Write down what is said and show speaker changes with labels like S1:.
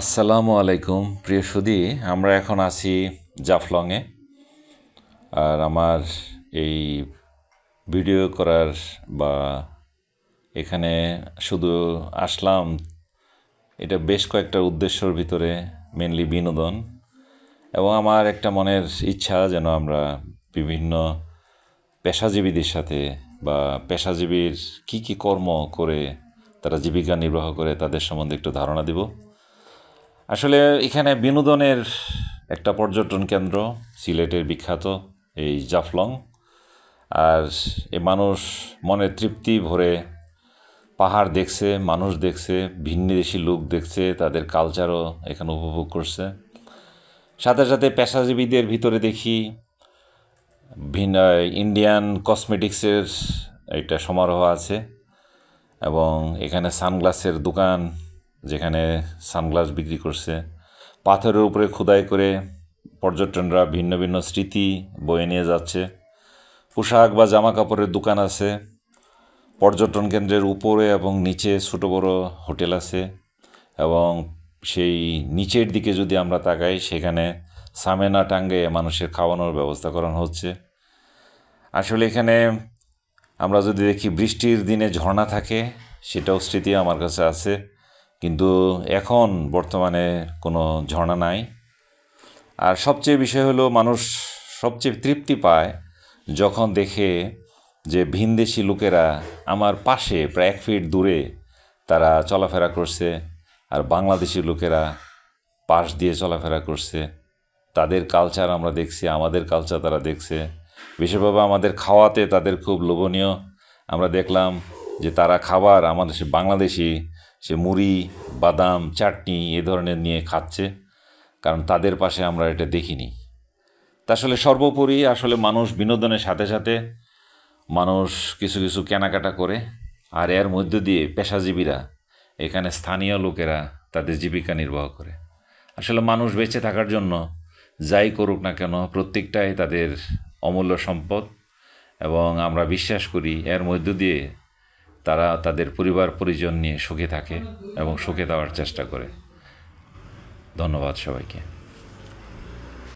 S1: আসসালামু আলাইকুম, প্রিয় সুদী। আমরা এখন আছি জাফলংয়ে। আর আমার এই ভিডিও করার বা এখানে শুধু আসলাম, এটা বেশ কয়েকটা উদ্দেশ্যর ভিতরে মেনলি বিনোদন। এবং আমার একটা মনের ইচ্ছা যেন আমরা বিভিন্ন পেশাজীবীদের সাথে বা পেশাজীবীর কি কি কর্ম করে, তারা জীবিকা নির্বাহ করে, তাদের সম্বন্ধে একটু ধারণা দিব। আসলে এখানে বিনোদনের একটা পর্যটন কেন্দ্র, সিলেটের বিখ্যাত এই জাফলং। আর এ মানুষ মনে তৃপ্তি ভরে পাহাড় দেখছে, মানুষ দেখছে ভিন্নদেশি লোক দেখছে, তাদের কালচারও এখানে উপভোগ করছে। সাথে সাথে পেশাজীবীদের ভিতরে দেখি ভিন্ন ইন্ডিয়ান কসমেটিক্সের একটা সমারোহ আছে এবং এখানে সানগ্লাসের দোকান যেখানে সানগ্লাস বিক্রি করছে। পাথরের উপরে খোদাই করে পর্যটনরা ভিন্ন ভিন্ন স্মৃতি বয়ে নিয়ে যাচ্ছে। পোশাক বা জামা কাপড়ের দোকান আছে। পর্যটন কেন্দ্রের উপরে এবং নিচে ছোটো বড় হোটেল আছে এবং সেই নিচের দিকে যদি আমরা তাকাই, সেখানে সামেনা টাঙ্গে মানুষের খাওয়ানোর ব্যবস্থা করানো হচ্ছে। আসলে এখানে আমরা যদি দেখি, বৃষ্টির দিনে ঝর্ণা থাকে, সেটাও স্মৃতি আমার কাছে আছে। কিন্তু এখন বর্তমানে কোনো ঝর্ণা নাই। আর সবচেয়ে বিষয় হলো মানুষ সবচেয়ে তৃপ্তি পায় যখন দেখে যে ভিনদেশি লোকেরা আমার পাশে প্রায় এক ফিট দূরে তারা চলাফেরা করছে আর বাংলাদেশি লোকেরা পাশ দিয়ে চলাফেরা করছে। তাদের কালচার আমরা দেখছি, আমাদের কালচার তারা দেখছে। বিশেষভাবে আমাদের খাওয়াতে তাদের খুব লোভনীয়। আমরা দেখলাম যে তারা খাবার আমাদের বাংলাদেশি সে মুড়ি, বাদাম, চাটনি এ ধরনের নিয়ে খাচ্ছে, কারণ তাদের পাশে আমরা এটা দেখিনি। তা আসলে সর্বোপরি আসলে মানুষ বিনোদনের সাথে সাথে মানুষ কিছু কিছু কেনাকাটা করে, আর এর মধ্য দিয়ে পেশাজীবীরা, এখানে স্থানীয় লোকেরা তাদের জীবিকা নির্বাহ করে। আসলে মানুষ বেঁচে থাকার জন্য যাই করুক না কেন, প্রত্যেকটাই তাদের অমূল্য সম্পদ, এবং আমরা বিশ্বাস করি এর মধ্য দিয়ে তারা তাদের পরিবার পরিজন নিয়ে সুখে থাকে এবং সুখে দেওয়ার চেষ্টা করে। ধন্যবাদ সবাইকে।